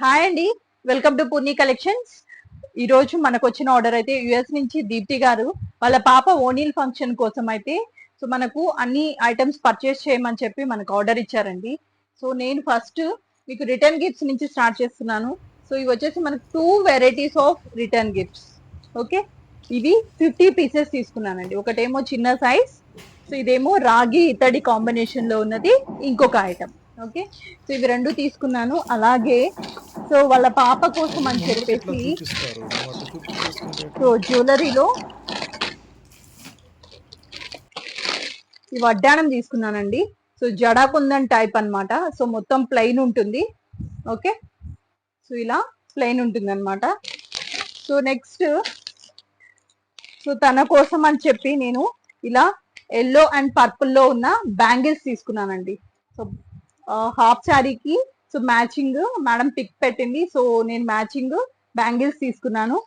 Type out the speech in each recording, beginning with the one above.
Hi అండి. Welcome to Purni collections ఈ రోజు మనకు వచ్చిన ఆర్డర్ అయితే యుఎస్ నుంచి దీప్తి గారు వాళ్ళ పాప ఓనీల్ ఫంక్షన్ కోసం అయితే సో మనకు అన్ని ఐటమ్స్ పర్చేస్ చేయమని చెప్పి మనకు ఆర్డర్ ఇచ్చారండి. సో నేను ఫస్ట్ మీకు రిటర్న్ గిఫ్ట్స్ నుంచి స్టార్ట్ చేస్తున్నాను. సో ఇవి వచ్చేసి మనకు two varieties of return gifts okay ఇవి ఫిఫ్టీ పీసెస్ తీసుకున్నానండి. ఒకటేమో చిన్న సైజ్ సో ఇదేమో రాగి ఇతడి కాంబినేషన్లో ఉన్నది. ఇంకొక ఐటమ్ ఓకే? సో ఇవి రెండు తీసుకున్నాను. అలాగే సో వాళ్ళ పాప కోసం అని చెప్పేసి సో జ్యువెలరీలో ఈ వడ్డాణం తీసుకున్నానండి. సో జడాకుందన్ టైప్ అన్నమాట. సో మొత్తం ప్లెయిన్ ఉంటుంది. ఓకే? సో ఇలా ప్లెయిన్ ఉంటుంది అనమాట సో నెక్స్ట్ సో తన కోసం అని చెప్పి నేను ఇలా ఎల్లో అండ్ పర్పుల్లో ఉన్న బ్యాంగిల్స్ తీసుకున్నానండి. సో హాఫ్ శారీకి సో మ్యాచింగ్ మేడం పిక్ పెట్టింది. సో నేను మ్యాచింగ్ బ్యాంగిల్స్ తీసుకున్నాను.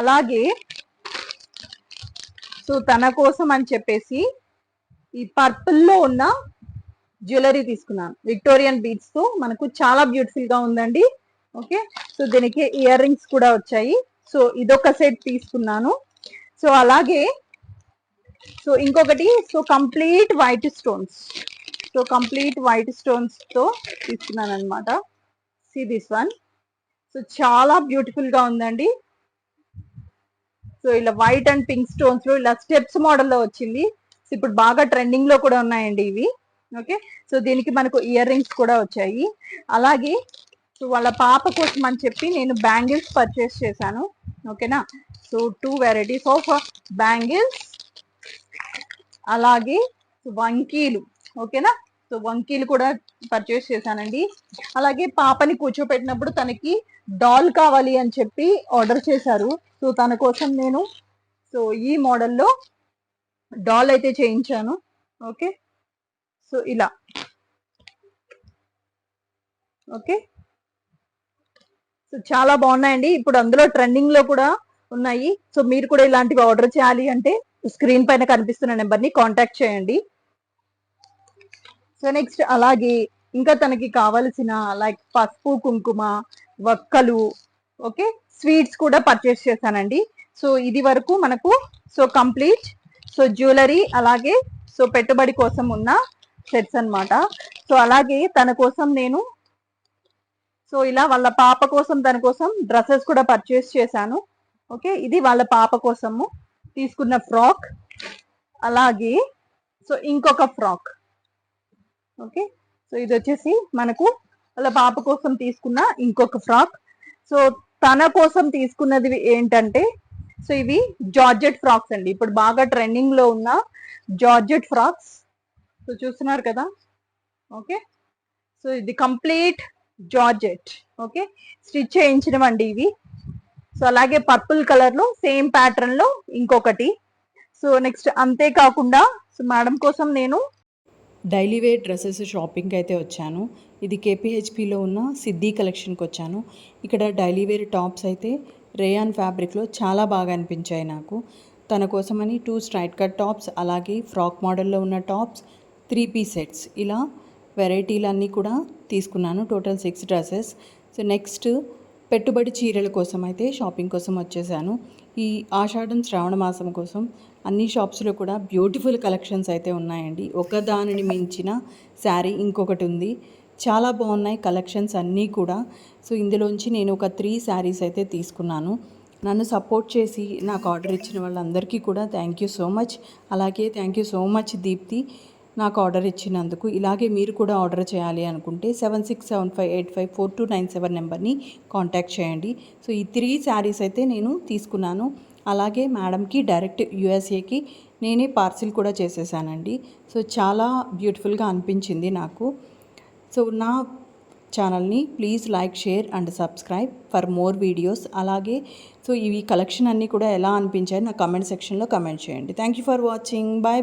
అలాగే సో తన కోసం అని చెప్పేసి ఈ పర్పుల్లో ఉన్న జ్యువెలరీ తీసుకున్నాను. విక్టోరియన్ బీడ్స్తో మనకు చాలా బ్యూటిఫుల్గా ఉందండి. ఓకే సో దీనికి ఇయర్ రింగ్స్ కూడా వచ్చాయి. సో ఇదొక సెట్ తీసుకున్నాను. సో అలాగే సో ఇంకొకటి so complete white stones so complete white స్టోన్స్తో తీసుకున్నాను అనమాట సి దిస్ వన్ సో చాలా బ్యూటిఫుల్గా ఉందండి. సో ఇలా వైట్ అండ్ పింక్ స్టోన్స్లో ఇలా స్టెప్స్ మోడల్లో వచ్చింది. సో ఇప్పుడు బాగా ట్రెండింగ్లో కూడా ఉన్నాయండి ఇవి. ఓకే సో దీనికి మనకు ఇయర్ రింగ్స్ కూడా వచ్చాయి. అలాగే సో వాళ్ళ పాప కోసం అని చెప్పి నేను బ్యాంగిల్స్ పర్చేస్ చేశాను. ఓకేనా so two varieties of bangles అలాగే వంకీలు. ఓకేనా సో వంకీలు కూడా పర్చేస్ చేశానండి. అలాగే పాపని కూర్చోపెట్టినప్పుడు తనకి డాల్ కావాలి అని చెప్పి ఆర్డర్ చేశారు. సో తన కోసం నేను సో ఈ మోడల్లో డాల్ అయితే చేయించాను. ఓకే? సో ఇలా. ఓకే? సో చాలా బాగున్నాయండి. ఇప్పుడు అందులో ట్రెండింగ్లో కూడా ఉన్నాయి. సో మీరు కూడా ఇలాంటివి ఆర్డర్ చేయాలి అంటే స్క్రీన్ పైన కనిపిస్తున్న నెంబర్ని కాంటాక్ట్ చేయండి. సో నెక్స్ట్ అలాగే ఇంకా తనకి కావలసిన లైక్ పసుపు కుంకుమ వక్కలు ఓకే స్వీట్స్ కూడా పర్చేస్ చేశానండి. సో ఇది వరకు మనకు సో కంప్లీట్ సో జ్యువెలరీ అలాగే సో పెట్టుబడి కోసం ఉన్న సెట్స్ అన్నమాట. సో అలాగే తన కోసం నేను సో ఇలా వాళ్ళ పాప కోసం తన కోసం డ్రెస్సెస్ కూడా పర్చేస్ చేశాను. ఓకే ఇది వాళ్ళ పాప కోసము తీసుకున్న ఫ్రాక్ అలాగే సో ఇంకొక ఫ్రాక్ ఓకే? సో ఇది వచ్చేసి మనకు వాళ్ళ పాప కోసం తీసుకున్న ఇంకొక ఫ్రాక్. సో తన కోసం తీసుకున్నది ఏంటంటే సో ఇవి జార్జెట్ ఫ్రాక్స్ అండి. ఇప్పుడు బాగా ట్రెండింగ్లో ఉన్న జార్జెట్ ఫ్రాక్స్. సో చూస్తున్నారు కదా? ఓకే? సో ఇది కంప్లీట్ జార్జెట్. ఓకే? స్టిచ్ చేయించడం అండి ఇవి. సో అలాగే పర్పుల్ కలర్లో సేమ్ ప్యాటర్న్లో ఇంకొకటి. సో నెక్స్ట్ అంతేకాకుండా సో మేడం కోసం నేను డైలీ వేర్ డ్రెస్సెస్ షాపింగ్కి అయితే వచ్చాను. ఇది కేపీహెచ్పిలో ఉన్న సిద్ధి కలెక్షన్కి వచ్చాను. ఇక్కడ డైలీ వేర్ టాప్స్ అయితే రేయాన్ ఫ్యాబ్రిక్లో చాలా బాగా అనిపించాయి నాకు. తన కోసమని టూ స్ట్రైట్ కట్ టాప్స్ అలాగే ఫ్రాక్ మోడల్లో ఉన్న టాప్స్ త్రీ పీస్ సెట్స్ ఇలా వెరైటీలన్నీ కూడా తీసుకున్నాను. Total six dresses. So next పెట్టుబడి చీరల కోసం అయితే షాపింగ్ కోసం వచ్చేసాను. ఈ ఆషాఢం శ్రావణ మాసం కోసం అన్ని షాప్స్లో కూడా బ్యూటిఫుల్ కలెక్షన్స్ అయితే ఉన్నాయండి. ఒక దానిని మించిన శారీ ఇంకొకటి ఉంది. చాలా బాగున్నాయి కలెక్షన్స్ అన్నీ కూడా. సో ఇందులోంచి నేను ఒక త్రీ శారీస్ అయితే తీసుకున్నాను. నన్ను సపోర్ట్ చేసి నాకు ఆర్డర్ ఇచ్చిన వాళ్ళందరికీ కూడా థ్యాంక్ యూ సో మచ్. అలాగే thank you so much Deepti. నాకు ఆర్డర్ ఇచ్చినందుకు. ఇలాగే మీరు కూడా ఆర్డర్ చేయాలి అనుకుంటే seven six seven five eight five four two nine seven నెంబర్ని కాంటాక్ట్ చేయండి. సో ఈ త్రీ శారీస్ అయితే నేను తీసుకున్నాను. అలాగే మేడంకి డైరెక్ట్ యూఎస్ఏకి నేనే పార్సిల్ కూడా చేసేసానండి. సో చాలా బ్యూటిఫుల్గా అనిపించింది నాకు. సో నా ఛానల్ని please like share and subscribe for more videos. అలాగే సో ఇవి కలెక్షన్ అన్నీ కూడా ఎలా అనిపించాయి నా కమెంట్ సెక్షన్లో కమెంట్ చేయండి. Thank you for watching. Bye bye